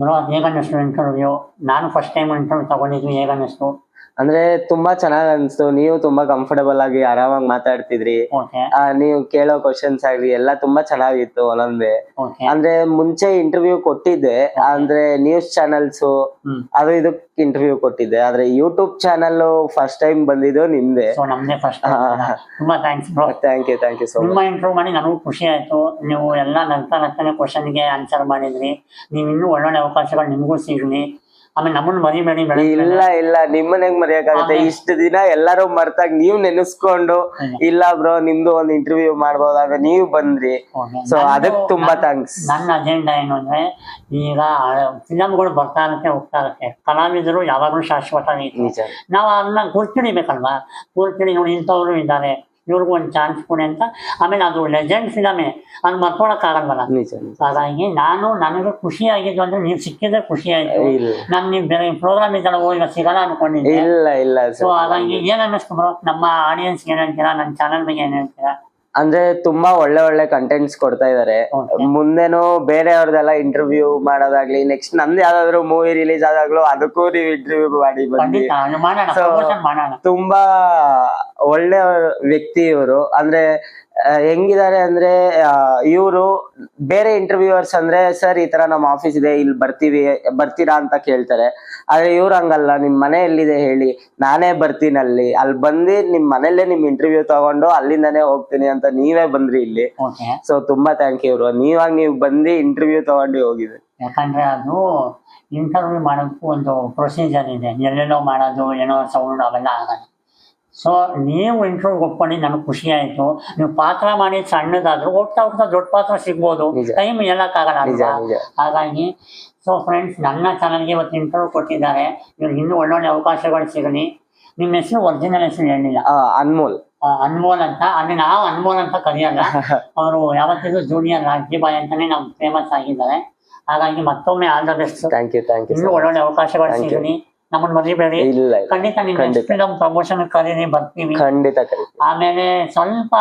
Bro interview ನಾನು first time interview ತೊಗೊಂಡಿದ್ವಿ ಹೇಗನ್ನಿಸ್ತು ಅಂದ್ರೆ ತುಂಬಾ ಚೆನ್ನಾಗ್ ಅನ್ಸ್ತು. ನೀವು ತುಂಬಾ ಕಂಫರ್ಟಬಲ್ ಆಗಿ ಆರಾಮಾಗಿ ಮಾತಾಡ್ತಿದ್ರಿ. ಆ, ನೀವು ಕೇಳೋ ಕ್ವಶನ್ಸ್ ಆಗ್ಲಿ ಎಲ್ಲ ತುಂಬಾ ಚೆನ್ನಾಗಿತ್ತು ಒಂದೊಂದೇ. ಓಕೆ ಅಂದ್ರೆ ಮುಂಚೆ ಇಂಟರ್ವ್ಯೂ ಕೊಟ್ಟಿದ್ದೆ. ಅಂದ್ರೆ ನ್ಯೂಸ್ ಚಾನೆಲ್ಸ್ ಹ್ಮ್. ಅದು ಇದಕ್ ಇಂಟರ್ವ್ಯೂ ಕೊಟ್ಟಿದ್ದೆ. ಆದ್ರೆ ಯೂಟ್ಯೂಬ್ ಚಾನಲ್ ಫಸ್ಟ್ ಟೈಮ್ ಬಂದಿದ್ದು ನಿಮ್ದೆ. ಸೊ ನಮ್ದೇ ಫಸ್ಟ್ ಹಾ, ಹಾ. ತುಂಬಾ thanks bro thank you thank you so much ನಿಮ್ಮ ಇಂಟರ್ವ್ಯೂ ಮಾಡಿ ನನಗೂ ಖುಷಿ ಆಯ್ತು. ನೀವು ಎಲ್ಲ ನಗ್ತಾ ನಗ್ತಾನೆ ಕ್ವಶನ್ಗೆ ಆನ್ಸರ್ ಮಾಡಿದ್ರಿ. ನೀವು ಇನ್ನೂ ಒಳ್ಳೊಳ್ಳೆ ಅವಕಾಶಗಳು ನಿಮಗೂ ಸಿಗ್ಲಿ. ಆಮೇಲೆ ನಮ್ಮನ್ನ ಮರಿಬೇಡಿ ಬೆಳಗ್ಗೆ ಇಲ್ಲ ಇಲ್ಲ. ನಿಮ್ಮನ್ನ ಹೆಂಗ್ ಮರೆಯಕ್ಕಾಗುತ್ತೆ ಇಷ್ಟು ದಿನ ಎಲ್ಲರೂ ಮರ್ತಾಗ ನೀವ್ ನೆನೆಸ್ಕೊಂಡು. ಇಲ್ಲ ಬ್ರೋ ನಿಮ್ದು ಒಂದ್ ಇಂಟರ್ವ್ಯೂ ಮಾಡ್ಬೋದಾಗ ನೀವ್ ಬಂದ್ರಿ. ಸೊ ಅದಕ್ ತುಂಬಾ ಥ್ಯಾಂಕ್ಸ್ ನನ್ನ ಅಜೆಂಡಾ ಏನು ಅಂದ್ರೆ ಈಗ ಫಿಲಮ್ಗಳು ಬರ್ತಾ ಇರುತ್ತೆ ಹೋಗ್ತಾ ಇರುತ್ತೆ. ಕಲಾವಿದರು ಯಾವಾಗ್ಲೂ ಶಾಶ್ವತ ನಾವು ಅದನ್ನ ಗುರ್ತಿಡಿಬೇಕಲ್ವಾ ಗುರ್ತಿಡಿ ನೋಡಿ ಇಂಥವ್ರು ಇದ್ದಾರೆ. ಇವ್ರಿಗೂ ಒಂದು ಚಾನ್ಸ್ ಕೊಡಿ ಅಂತ. ಆಮೇಲೆ ಅದು ಲೆಜೆಂಡ್ ಫಿಲಮೇ ಅದು ಮರ್ಕೊಳಕ್ಕಾಗಲ್ವಲ್ಲ ಹಾಗಾಗಿ ನಾನು ನನಗೆ ಖುಷಿ ಆಗಿದ್ದು ಅಂದ್ರೆ ನೀವು ಸಿಕ್ಕಿದ್ರೆ ಖುಷಿ ಆಯ್ತು ನಾನು ನೀವು ಬೇರೆ ಪ್ರೋಗ್ರಾಮ್ ಇದ್ದಲ್ಲ ಹೋಗಿ ಸಿಗಲ್ಲ ಅನ್ಕೊಂಡಿದ್ದೆ. ಇಲ್ಲ ಇಲ್ಲ ಸೊ. ಹಾಗಾಗಿ ಏನ್ ಅನ್ನಿಸ್ತು ಬ್ರೋ ನಮ್ಮ ಆಡಿಯನ್ಸ್ ಏನ್ ಹೇಳ್ತೀರಾ? ನನ್ನ ಚಾನಲ್ ಬಗ್ಗೆ ಏನ್ ಹೇಳ್ತೀರಾ? ಅಂದ್ರೆ ತುಂಬಾ ಒಳ್ಳೆ ಒಳ್ಳೆ ಕಂಟೆಂಟ್ಸ್ ಕೊಡ್ತಾ ಇದಾರೆ. ಮುಂದೆನೂ ಬೇರೆಯವ್ರದೆಲ್ಲ ಇಂಟರ್ವ್ಯೂ ಮಾಡೋದಾಗ್ಲಿ ನೆಕ್ಸ್ಟ್ ನಂದು ಯಾವ್ದಾದ್ರು ಮೂವಿ ರಿಲೀಸ್ ಆದಾಗ್ಲೂ ಅದಕ್ಕೂ ನೀವು ಇಂಟರ್ವ್ಯೂ ಮಾಡಿ ಬಂದಿ ತುಂಬಾ ಒಳ್ಳೆ ವ್ಯಕ್ತಿ ಇವರು ಅಂದ್ರೆ ಹೆಂಗಿದ್ದಾರೆ ಅಂದ್ರೆ ಇವರು ಬೇರೆ ಇಂಟರ್ವ್ಯೂವರ್ಸ್ ಅಂದ್ರೆ ಸರ್ ಈ ತರ ನಮ್ಮ ಆಫೀಸ್ ಇದೆ ಇಲ್ಲಿ ಬರ್ತೀವಿ ಬರ್ತೀರಾ ಅಂತ ಕೇಳ್ತಾರೆ. ಆದ್ರೆ ಇವ್ರು ಹಂಗಲ್ಲ. ನಿಮ್ ಮನೆ ಎಲ್ಲಿದೆ ಹೇಳಿ. ನಾನೇ ಬರ್ತೀನಿ ಅಲ್ಲಿ. ಅಲ್ಲಿ ಬಂದು ನಿಮ್ ಮನೆಯಲ್ಲೇ ನಿಮ್ ಇಂಟರ್ವ್ಯೂ ತಗೊಂಡು ಅಲ್ಲಿಂದಾನೇ ಹೋಗ್ತೀನಿ ಅಂತ ನೀವೇ ಬಂದ್ರಿ ಇಲ್ಲಿ. ಸೊ ತುಂಬಾ ಥ್ಯಾಂಕ್ ಯು ನೀವಾಗ ನೀವು ಬಂದು ಇಂಟರ್ವ್ಯೂ ತಗೊಂಡು ಹೋಗಿದ್ರಿ. ಯಾಕಂದ್ರೆ ಅದು ಇಂಟರ್ವ್ಯೂ ಮಾಡೋಕ್ಕೂ ಒಂದು ಪ್ರೊಸೀಜರ್ ಇದೆ. ಎಲ್ಲೆಲ್ಲೋ ಮಾಡೋದು ಏನೋ ಸೌಂಡ್ ಅವೆಲ್ಲ ಆಗಲ್ಲ. ಸೊ ನೀವು ಇಂಟರ್ವ್ಯೂ ಒಪ್ಕೊಂಡು ನನಗೆ ಖುಷಿ ಆಯ್ತು. ನೀವು ಪಾತ್ರ ಮಾಡಿ ಸಣ್ಣದಾದ್ರು ಹೋಗ್ತಾ ಹೋಗ್ತಾ ದೊಡ್ಡ ಪಾತ್ರ ಸಿಗ್ಬೋದು. ಟೈಮ್ ಹೇಳಕ್ಕಾಗಲ್ಲ ಹಾಗಾಗಿ ಸೊ ಫ್ರೆಂಡ್ಸ್ ನನ್ನ ಚಾನಲ್ಗೆ ಇವತ್ತು ಇಂಟರ್ವ್ಯೂ ಕೊಟ್ಟಿದ್ದಾರೆ. ಇವ್ರಿಗೆ ಇನ್ನೂ ಒಳ್ಳೊಳ್ಳೆ ಅವಕಾಶಗಳು ಸಿಗಲಿ. ನಿಮ್ಮ ಹೆಸರು ಒರಿಜಿನಲ್ ಹೆಸರು ಹೇಳಿಲ್ಲ. ಅನ್ಮೋಲ್. ಅನ್ಮೋಲ್ ಅಂತ. ಅಂದ್ರೆ ನಾವು ಅನ್ಮೋಲ್ ಅಂತ ಕರೆಯಲ್ಲ. ಅವರು ಯಾವತ್ತಿದ್ರು ಜೂನಿಯರ್ ರಾಜ್ಯಬಾಯಿ ಅಂತಾನೆ ನಾವು ಫೇಮಸ್ ಆಗಿದ್ದಾರೆ. ಹಾಗಾಗಿ ಮತ್ತೊಮ್ಮೆ all the best thank you thank you ಇನ್ನೂ ಒಳ್ಳೊಳ್ಳೆ ಅವಕಾಶಗಳು ಸಿಗಲಿ. ನಮ್ಮನ್ನ ಮರಿಬೇಡಿ ಇಲ್ಲ ಖಂಡಿತ. ಫಿಲಮ್ ಪ್ರಮೋಷನ್ ಕರೀರಿ ಬರ್ತೀವಿ. ಖಂಡಿತ ಆಮೇಲೆ ಸ್ವಲ್ಪ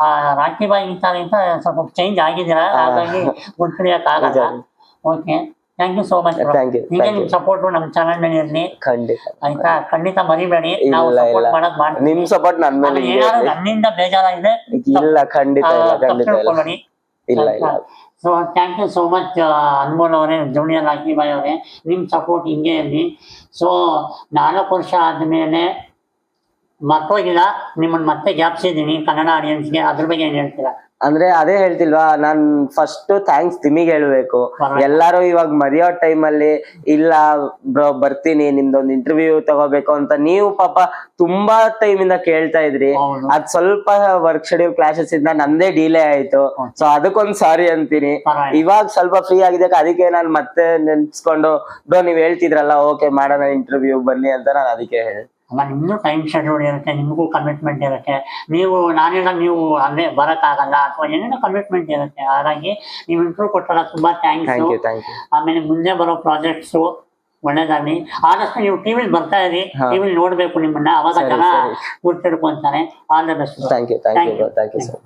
ಆ, ರಾಖಿ ಬಾಯಿ ಇಂತ ಸ್ವಲ್ಪ ಚೇಂಜ್ ಆಗಿದ್ದೀರಾ? ಹಾಗಾಗಿ ಗುರ್ತಿಡಿಯಕ್ಕಾಗಲ್ಲ ನಿಜ. Okay thank you so much Thank you, ಹೀಗೆ thank ನಿಮ್ you. ಸಪೋರ್ಟ್ ನಮ್ಮ ಚಾನಲ್ ಮೇಲೆ ಇರ್ಲಿ. ಖಂಡಿತ. ಆಯ್ತಾ? ಖಂಡಿತ ಮರಿಬೇಡಿ. ನಾವು ಇಲ್ಲ. ಸಪೋರ್ಟ್ ಇಲ್ಲ ಮಾಡ್ತೀವಿ. ನಿಮ್ ಸಪೋರ್ಟ್ ನನ್ ಮೇಲೆ ಆಮೇಲೆ. ಏನಾದ್ರು ನನ್ನಿಂದ ಬೇಜಾರಾಗಿದೆ ಇಲ್ಲ ಖಂಡಿತ ಇಲ್ಲ ಖಂಡಿತ ಇಲ್ಲ. ಇಲ್ಲ ಇಲ್ಲ. So thank you so much Anmol ಅವರೇ, ಜೂನಿಯರ್ ಬಾಯ್ ಅವರೇ. ನಿಮ್ಮ ಸಪೋರ್ಟ್ ಹಿಂಗೆ ಇರಲಿ. ಸೊ ನಾಲ್ಕು ವರ್ಷ ಆದಮೇಲೆ ಮರ್ತೋಗಿಲ್ಲ ನಿಮ್ಮನ್ನ ಮತ್ತೆ ಜ್ಞಾಪಿಸಿದ್ದೀನಿ ಕನ್ನಡ ಆಡಿಯನ್ಸ್ಗೆ ಅದ್ರ ಬಗ್ಗೆ ಏನು ಹೇಳ್ತೀರಾ? ಅಂದ್ರೆ ಅದೇ ಹೇಳ್ತಿಲ್ವಾ ನಾನ್ ಫಸ್ಟ್ ಥ್ಯಾಂಕ್ಸ್ ನಿಮಗೆ ಹೇಳ್ಬೇಕು. ಎಲ್ಲಾರು ಇವಾಗ ಮರೆಯೋ ಟೈಮ್ ಅಲ್ಲಿ ಇಲ್ಲ ಬ್ರೋ ಬರ್ತೀನಿ ನಿಮ್ದೊಂದು ಇಂಟರ್ವ್ಯೂ ತಗೋಬೇಕು ಅಂತ ನೀವು ಪಾಪ ತುಂಬಾ ಟೈಮ್ ಇಂದ ಕೇಳ್ತಾ ಇದ್ರಿ. ಅದ್ ಸ್ವಲ್ಪ ವರ್ಕ್ ಶೆಡ್ಯೂಲ್ ಕ್ಲಾಸಸ್ ಇಂದ ನಂದೇ ಡಿಲೇ ಆಯ್ತು ಸೊ ಅದಕ್ಕೊಂದ್ ಸಾರಿ ಅಂತೀನಿ. ಇವಾಗ ಸ್ವಲ್ಪ ಫ್ರೀ ಆಗಿದೆ ಅದಕ್ಕೆ ನಾನು ಮತ್ತೆ ನೆನ್ಸ್ಕೊಂಡು ಬ್ರೋ ನೀವ್ ಹೇಳ್ತಿದ್ರಲ್ಲ ಓಕೆ ಮಾಡೋಣ ಇಂಟರ್ವ್ಯೂ ಬನ್ನಿ ಅಂತ ನಾನು ಅದಕ್ಕೆ ಹೇಳಿ ಅಲ್ಲ ನಿಮ್ದು ಟೈಮ್ ಶೆಡ್ಯೂಲ್ ಇರುತ್ತೆ ನಿಮಗೂ ಕಮಿಟ್ಮೆಂಟ್ ಇರುತ್ತೆ. ನೀವು ನಾನೇನ ನೀವು ಅಲ್ಲೇ ಬರೋಕ್ಕಾಗಲ್ಲ ಅಥವಾ ಏನೇನೋ ಕಮಿಟ್ಮೆಂಟ್ ಇರುತ್ತೆ. ಹಾಗಾಗಿ ನೀವು ಇಂಟರ್ವ್ಯೂ ಕೊಟ್ಟಲ್ಲ ತುಂಬಾ ಥ್ಯಾಂಕ್ಸ್ ಆಮೇಲೆ ಮುಂದೆ ಬರೋ ಪ್ರಾಜೆಕ್ಟ್ಸ್ ಒಳ್ಳೇದಾಗ್ಲಿ. ಆದಷ್ಟು ನೀವು ಟಿವಿ ಬರ್ತಾ ಇರಿ. ಟಿವಿ ನೋಡ್ಬೇಕು ನಿಮ್ಮನ್ನ. ಅವಾಗ ಜನ ಸರಿ. ಗುರ್ತಿಡ್ಕೊಂತಾರೆ all the best thank you thank you thank you sir